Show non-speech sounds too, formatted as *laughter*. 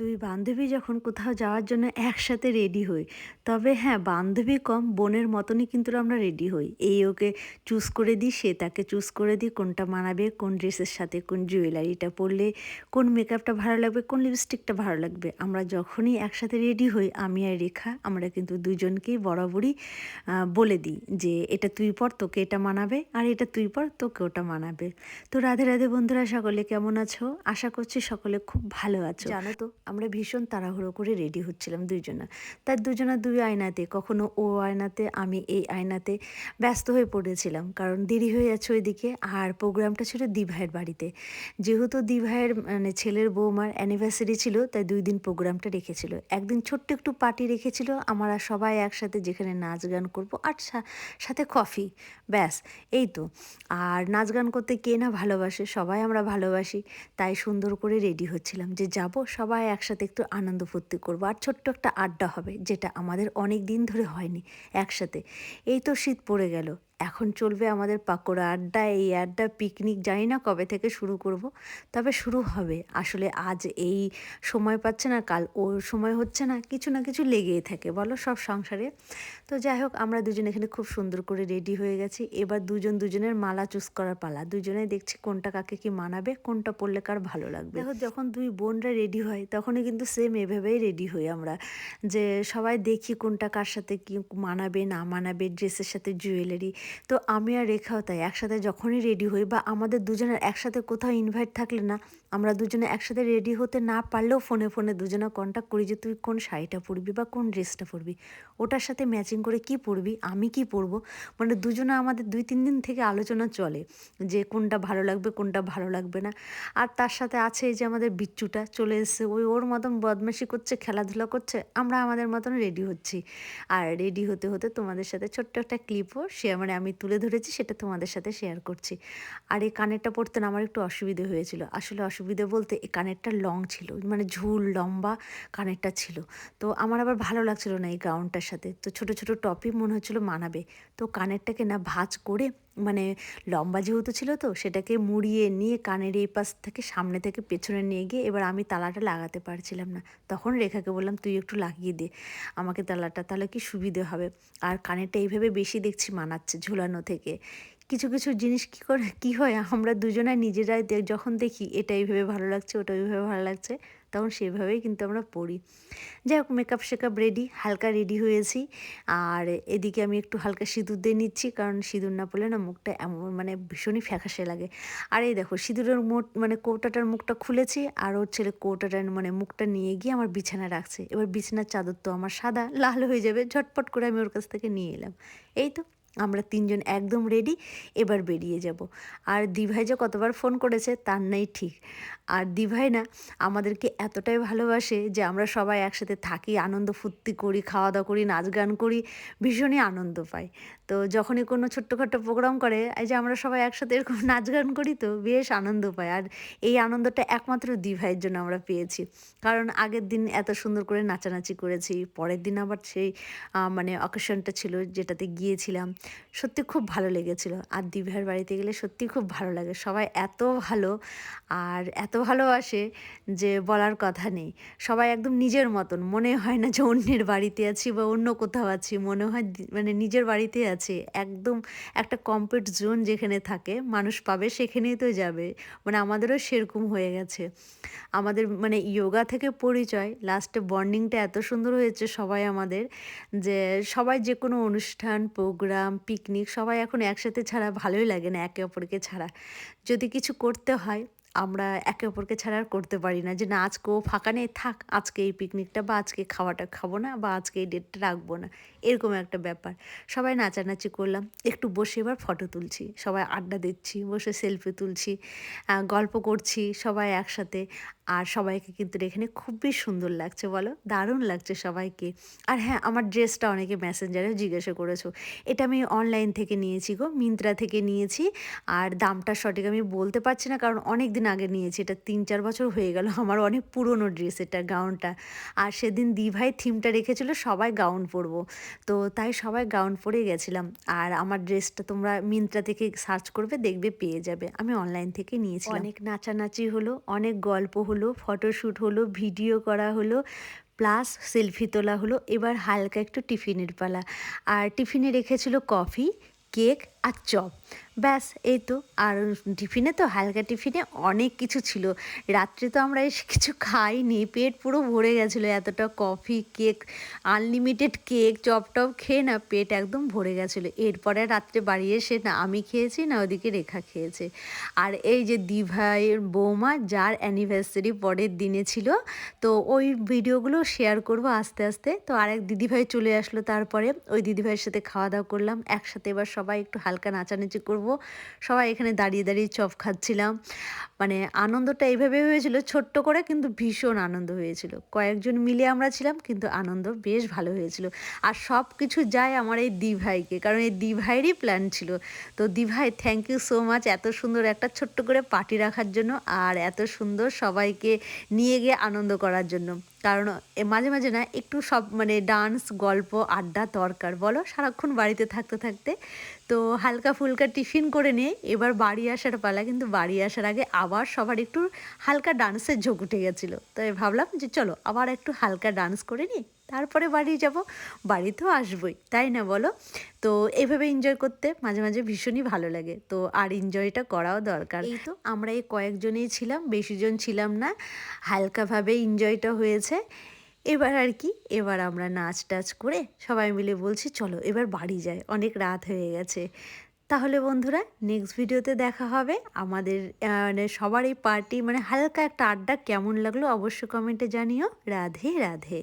দুই বান্ধবী যখন কোথাও যাওয়ার জন্য একসাথে রেডি হই, তবে হ্যাঁ বান্ধবী কম, বোনের মতনই কিন্তু আমরা রেডি হই। এই ওকে চুজ করে দিই, সে তাকে চুজ করে দিই, কোনটা মানাবে, কোন ড্রেসের সাথে কোন জুয়েলারিটা পরলে, কোন মেকআপটা ভালো লাগবে, কোন লিপস্টিকটা ভালো লাগবে। আমরা যখনই একসাথে রেডি হই, আমি আর রেখা, আমরা কিন্তু দুজনকেই বরাবরই বলে দিই যে এটা তুই পর, তোকে এটা মানাবে, আর এটা তুই পর, তোকে ওটা মানাবে। তো রাধে রাধে বন্ধুরা, সকলে কেমন আছো? আশা করছি সকলে খুব ভালো আছো। জানো তো আমরা ভীষণ তাড়াহুড়ো করে রেডি হচ্ছিলাম দুইজনা। তার দুজনা দুই আয়নাতে, কখনো ও আয়নাতে, আমি এই আয়নাতে ব্যস্ত হয়ে পড়েছিলাম। কারণ দেরি হয়ে যাচ্ছে ওইদিকে। আর প্রোগ্রামটা ছিল দিভাইয়ের বাড়িতে। যেহেতু দিভাইয়ের মানে ছেলের বৌমার অ্যানিভার্সারি ছিল, তাই দুই দিন প্রোগ্রামটা রেখেছিল। একদিন ছোট্ট একটু পার্টি রেখেছিল। আমরা সবাই একসাথে যেখানে নাচ গান করব আর সাথে কফি ব্যাস, এই তো। আর নাচ গান করতে কে না ভালোবাসে, সবাই আমরা ভালোবাসি। তাই সুন্দর করে রেডি হচ্ছিলাম যে যাব সবাই একসাথে একটু আনন্দ ফুর্তি করব। আর ছোট্ট একটা আড্ডা হবে, যেটা আমাদের অনেক দিন ধরে হয়নি, একসাথে। এই তো শীত পড়ে গেল। এখন চলবে আমাদের পাকোড়া আড্ডা, এই আড্ডা পিকনিক জানি না কবে থেকে শুরু করব। তবে শুরু হবে। আসলে আজ এই সময় পাচ্ছে না, কাল ওর সময় হচ্ছে না, কিছু না কিছু লেগেই থাকে, বলো সব সংসারে। তো যাই হোক, আমরা দুজন এখানে খুব সুন্দর করে রেডি হয়ে গেছি। এবার দুজন দুজনের মালা চুজ করার পালা। দুজনে দেখছি কোনটা কাকে কি মানাবে, কোনটা পরলে কার ভালো লাগবে। দেখো, যখন দুই বোনরা রেডি হয়, তখনই কিন্তু সেম এভাবেই রেডি হই আমরা। যে সবাই দেখি কোনটা কার সাথে কি মানাবে, না মানাবে ড্রেসের সাথে জুয়েলারি তো আমি আর রেখাও তাই, একসাথে যখনই রেডি হই বা আমাদের দুজনের একসাথে কোথাও ইনভাইট থাকলে না, আমরা দুজনে একসাথে রেডি হতে না পারলেও ফোনে ফোনে দুজনে কন্ট্যাক্ট করি যে, তুই কোন শাড়িটা পরবি বা কোন ড্রেসটা পরবি? ওটার সাথে ম্যাচিং করে কি পরবি? আমি কি পরবো? মানে দুজনে আমাদের দুই, তিন দিন থেকে আলোচনা চলে যে, কোনটা ভালো লাগবে, কোনটা ভালো লাগবে না। আর তার সাথে আছে এই যে আমাদের বিচ্চুটা চলে এসেছে, ওই ওর মতন বদমাশি করছে, খেলাধুলা করছে, আমরা আমাদের মতন রেডি হচ্ছি। আর রেডি হতে হতে তোমাদের সাথে ছোট্ট একটা ক্লিপও সে মানে আমি তুলে ধরেছি, সেটা তোমাদের সাথে শেয়ার করছি। আর এই কানেরটা পরতে না আমার একটু অসুবিধে হয়েছিল। আসলে অসুবিধে বলতে এই কানেরটা লং ছিল মানে ঝুল, লম্বা কানেরটা ছিল। তো আমার আবার ভালো লাগছিল না এই গাউনটার সাথে। তো ছোট ছোট টপই মনে হচ্ছিল মানাবে। তো কানেরটাকে না ভাঁজ করে মানে লম্বা যেহেতু ছিল তো, সেটাকে মুড়িয়ে নিয়ে কানের এই পাশ থেকে সামনে থেকে পেছনে নিয়ে গিয়ে এবার আমি তালাটা লাগাতে পারছিলাম না। তখন রেখাকে বললাম, তুই একটু লাগিয়ে দে, আমাকে তালাটা, তাহলে কি সুবিধে হবে? আর কানেরটা এইভাবে বেশি দেখছি মানাচ্ছে ঝুলানো থেকে। কিছু কিছু জিনিস কী করে, কী হয়? আমরা দুজনাই নিজেরাই যখন দেখি এটা এইভাবে ভালো লাগছে, ওটা ওইভাবে ভালো লাগছে তখন সেভাবেই কিন্তু আমরা পড়ি। যাই হোক মেকআপ শেকআপ রেডি হালকা রেডি হয়েছি। আর এদিকে আমি একটু হালকা সিঁদুর দিয়ে নিচ্ছি, কারণ সিঁদুর না পড়লে না মুখটা এমন মানে ভীষণই ফ্যাকাশে লাগে। আর এই দেখো, সিঁদুরের মোট মানে কৌটাটার মুখটা খুলেছি, আর ওর ছেলে কৌটাটার মানে মুখটা নিয়ে গিয়ে আমার বিছানা রাখছে। এবার বিছানার চাদর তো আমার সাদা, লাল হয়ে যাবে, ঝটপট করে আমি ওর কাছ থেকে নিয়ে এলাম। এই তো। আমরা তিনজন একদম রেডি এবার বেরিয়ে যাব। আর দিভাই যে কতবার ফোন করেছে, তার নাই ঠিক। আর দিভাই না, আমাদেরকে এতটাই ভালোবাসে যে আমরা সবাই একসাথে থাকি, আনন্দ ফুর্তি করি খাওয়া দাওয়া করি নাচ গান করি, ভীষণই আনন্দ পাই। তো যখনই কোনো ছোট্টখাটো প্রোগ্রাম করে, এই যে আমরা সবাই একসাথে এরকম *laughs* নাচ গান করি তো বেশ আনন্দ পাই। আর এই আনন্দটা একমাত্র দিভাইয়ের জন্য আমরা পেয়েছি। কারণ আগের দিন এত সুন্দর করে নাচানাচি করেছি, পরের দিন আবার সেই মানে অকেশনটা ছিল যেটাতে গিয়েছিলাম। সত্যি খুব ভালো লেগেছিল। আর দিভাইয়ের বাড়িতে গেলে সত্যি খুব ভালো লাগে। সবাই এত ভালো আর এত ভালোবাসে যে বলার কথা নেই। সবাই একদম নিজের মতন। মনে হয় না যে অন্যের বাড়িতে আছি বা অন্য কোথাও আছি। মনে হয় মানে নিজের বাড়িতে আছে। একদম একটা কমপ্লিট জোন যেখানে থাকে, মানুষ পাবে সেখানেই তো যাবে। মানে আমাদেরও সেরকম হয়ে গেছে। আমাদের মানে ইয়োগা থেকে পরিচয়। লাস্টে বন্ডিংটা এত সুন্দর হয়েছে সবাই আমাদের যে সবাই যে কোনো অনুষ্ঠান প্রোগ্রাম পিকনিক সবাই এখন একসাথে ছাড়া ভালোই লাগে না একে অপরকে ছাড়া। যদি কিছু করতে হয়, আমরা একে অপরকে ছাড়া আর করতে পারি না যে না, আজকে ও ফাঁকা নেই, থাক, আজকে এই পিকনিকটা বা আজকে খাওয়াটা খাব না বা আজকে এই ডেটটা রাখব না। এরকম একটা ব্যাপার। সবাই নাচানাচি করলাম, একটু বসে এবার ফটো তুলছি, সবাই আড্ডা দিচ্ছি, বসে সেলফি তুলছি গল্প করছি সবাই একসাথে। আর সবাইকে কিন্তু এখানে খুবই সুন্দর লাগছে, বলো? দারুণ লাগছে সবাইকে। আর হ্যাঁ আমার ড্রেসটা অনেকে মেসেঞ্জারে জিজ্ঞাসা করেছ। এটা আমি অনলাইন থেকে নিয়েছি গো, মিন্ত্রা থেকে নিয়েছি। আর দামটা সঠিক আমি বলতে পারছি না, কারণ অনেক দিন আগে নিয়েছি। এটা তিন চার বছর হয়ে গেল *laughs* আমার অনেক পুরনো ড্রেস এটা, গাউনটা। আর সেদিন দিভাই থিমটা রেখেছিল, সবাই গাউন পরবো। তো তাই সবাই গাউন পরে গেছিলাম। আর আমার ড্রেসটা তোমরা মিন্ত্রা থেকে সার্চ করবে, দেখবে পেয়ে যাবে। আমি অনলাইন থেকে নিয়েছিলাম। অনেক নাচানাচি হলো, অনেক গল্প হলো। হলো, ফটোশ্যুট হলো, ভিডিও করা হলো, প্লাস সেলফি তোলা হলো। এবার হালকা একটু টিফিনের পালা। আর টিফিনে রেখেছিল কফি কেক আর চপ। ব্যাস, এই তো। আর টিফিনে তো হালকা টিফিনে অনেক কিছু ছিল। রাত্রে তো আমরা এসে কিছু খাইনি, পেট পুরো ভরে গেছিল। এতটা coffee, cake, unlimited cake, chop top খেয়ে না পেট একদম ভরে গেছিল। এরপরে রাত্রে বাড়ি এসে না আমি খেয়েছি, না ওদিকে রেখা খেয়েছে। আর এই যে দিভাইয়ের বৌমা, যার অ্যানিভার্সারি পরের দিনে ছিল, তো ওই ভিডিওগুলো শেয়ার করব আস্তে আস্তে। তো আরেক দিদিভাই চলে আসলো, তারপরে ওই দিদিভাইয়ের সাথে খাওয়া দাওয়া করলাম। একসাথে এবার সবাই একটু হালকা নাচানাচি করব। সবাই এখানে দাঁড়িয়ে দাঁড়িয়ে চপ খাচ্ছিলাম। মানে আনন্দটা এইভাবে হয়েছিল ছোট্ট করে কিন্তু ভীষণ আনন্দ হয়েছিল। কয়েকজন মিলে আমরা ছিলাম কিন্তু আনন্দ বেশ ভালো হয়েছিল। আর সব কিছু যায় আমার এই দিভাইকে, কারণ এই দিভাইয়েরই প্ল্যান ছিল। তো দিভাই থ্যাংক ইউ সো মাচ এত সুন্দর একটা ছোট্ট করে পার্টি রাখার জন্য আর এত সুন্দর সবাইকে নিয়ে গিয়ে আনন্দ করার জন্য। কারণ মাঝে মাঝে না একটু সব মানে ডান্স গল্প, আড্ডা দরকার। বলো, সারাক্ষণ বাড়িতে থাকতে থাকতে। তো হালকা ফুলকা টিফিন করে নিয়ে এবার বাড়ি আসার পালা। কিন্তু বাড়ি আসার আগে আবার সবার একটু হালকা ডান্সের ঝোঁক উঠে গেছিল। তাই ভাবলাম যে চলো, আবার একটু হালকা ডান্স করে নিই। তারপরে বাড়ি যাব। বাড়ি তো আসবই তাই না বলো? তো এইভাবে এনজয় করতে মাঝে মাঝে ভীষণই ভালো লাগে। তো আর এনজয়টা করাও দরকার। এই তো। আমরা এই কয়েকজনেই ছিলাম বেশিজন ছিলাম না। হালকাভাবে এনজয়টা হয়েছে। এবার আর কি এবার আমরা নাচ টাচ করে সবাই মিলে বলছি চলো এবার বাড়ি যাই অনেক রাত হয়ে গেছে। তাহলে বন্ধুরা নেক্সট ভিডিওতে দেখা হবে। আমাদের মানে সবার এই পার্টি মানে হালকা একটা আড্ডা কেমন লাগল অবশ্যই কমেন্টে জানিও। রাধে রাধে।